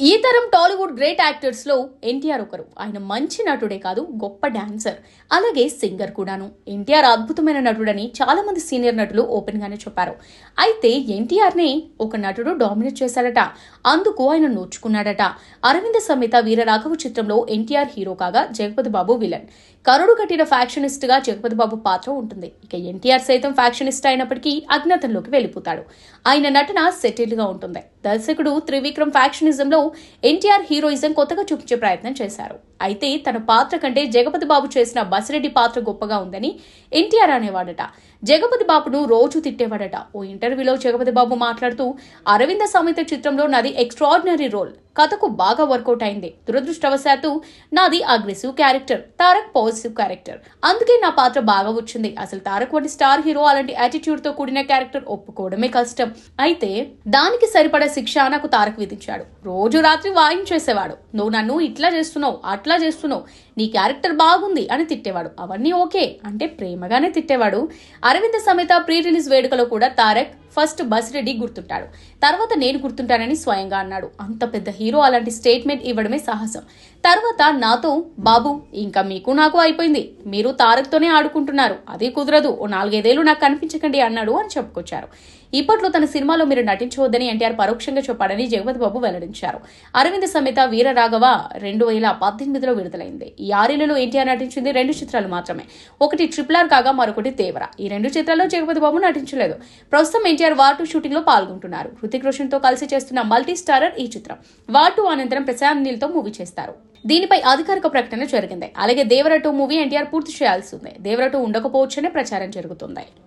ఈ తరం టాలీవుడ్ గ్రేట్ యాక్టర్స్లో ఎన్టీఆర్ ఒకరు. ఆయన మంచి నటుడే కాదు గొప్ప డాన్సర్. అలాగే సింగర్ కూడాను. ఎన్టీఆర్ అద్భుతమైన నటుడని చాలా మంది సీనియర్ నటులు ఓపెన్ గానే చెప్పారు. అయితే ఎన్టీఆర్నే ఒక నటుడు డామినేట్ చేశాడట. అందుకు ఆయన నోచుకున్నాడట. అరవింద సమేత వీరరాఘవ చిత్రంలో ఎన్టీఆర్ హీరో కాగా జగపతి బాబు విలన్. కరుడు కట్టిన ఫ్యాక్షనిస్ట్గా జగపతి బాబు పాత్ర ఉంటుంది. ఇక ఎన్టీఆర్ సైతం ఫ్యాక్షనిస్ట్ అయినప్పటికీ అజ్ఞాతంలోకి వెళ్ళిపోతాడు. ఆయన నటన సెటిల్గా గా ఉంటుంది. దర్శకుడు త్రివిక్రమ్ ఫ్యాక్షనిజంలో ఎన్టీఆర్ హీరోయిజం కొత్తగా చూపించే ప్రయత్నం చేశారు. అయితే తన పాత్ర కంటే జగపతి బాబు చేసిన బసిరెడ్డి పాత్ర గొప్పగా ఉందని ఎన్టీఆర్ అనేవాడట. జగపతి బాబును రోజు తిట్టేవాడట. ఓ ఇంటర్వ్యూలో జగపతి బాబు మాట్లాడుతూ అరవింద సమేత చిత్రంలో నాది ఎక్స్ట్రాడినరీ రోల్ కథకు బాగా వర్కౌట్ అయింది. దురదృష్టవశాత్తు నాది aggressive character Tarak positive character. అందుకే నా పాత్ర బాగా వచ్చింది. అసలు తారక్ వంటి స్టార్ హీరో అలాంటి యాటిట్యూడ్తో కూడిన క్యారెక్టర్ ఒప్పుకోవడమే కష్టం. అయితే దానికి సరిపడే శిక్ష నాకు తారక్ విధించాడు. రోజు రాత్రి వాయించేసేవాడు నువ్వు నన్ను ఇట్లా చేస్తున్నావు అట్లా చేస్తున్నావు నీ క్యారెక్టర్ బాగుంది అని తిట్టేవాడు. అవన్నీ ఓకే అంటే ప్రేమగానే తిట్టేవాడు. అరవింద సమేత ప్రీ రిలీజ్ వేడుకలో కూడా తారక్ ఫస్ట్ బసిరెడ్డి గుర్తుంటాడు. తర్వాత నేను గుర్తుంటానని స్వయంగా అన్నాడు. అంత పెద్ద హీరో అలాంటి స్టేట్మెంట్ ఇవ్వడమే సాహసం. తర్వాత నాతో బాబు ఇంకా మీకు నాకు అయిపోయింది. మీరు తారక్తోనే ఆడుకుంటున్నారు. అది కుదరదు. ఓ నాలుగైదేళ్ళు నాకు కనిపించకండి అన్నాడు అని చెప్పుకొచ్చారు. ఇప్పట్లో తన సినిమాలో మీరు నటించవద్దని ఎన్టీఆర్ పరోక్షంగా చెప్పాడని జగపతి బాబు వెల్లడించారు. అరవింద సమేత వీర రాఘవ రెండు వేల పద్దెనిమిదిలో విడుదలైంది. ఈ ఆరేళ్ళలో ఎన్టీఆర్ నటించింది రెండు చిత్రాలు మాత్రమే. ఒకటి ట్రిపుల్ ఆర్ కాగా మరొకటి దేవర. ఈ రెండు చిత్రాల్లో జగపతి బాబు నటించలేదు. ప్రస్తుతం ఎన్టీఆర్ వార్ టూ షూటింగ్లో పాల్గొంటున్నారు. హృతిక్ రోషన్తో కలిసి చేస్తున్న మల్టీ స్టారర్ ఈ చిత్రం. వార్ టూ అనంతరం ప్రశాంత్ నీల్తో మూవీ చేస్తారు. దీనిపై అధికారిక ప్రకటన జరిగింది. అలాగే దేవర టూ మూవీ ఎన్టీఆర్ పూర్తి చేయాల్సి ఉంది దేవర టూ ఉండకపోవచ్చనే ప్రచారం జరుగుతుంది.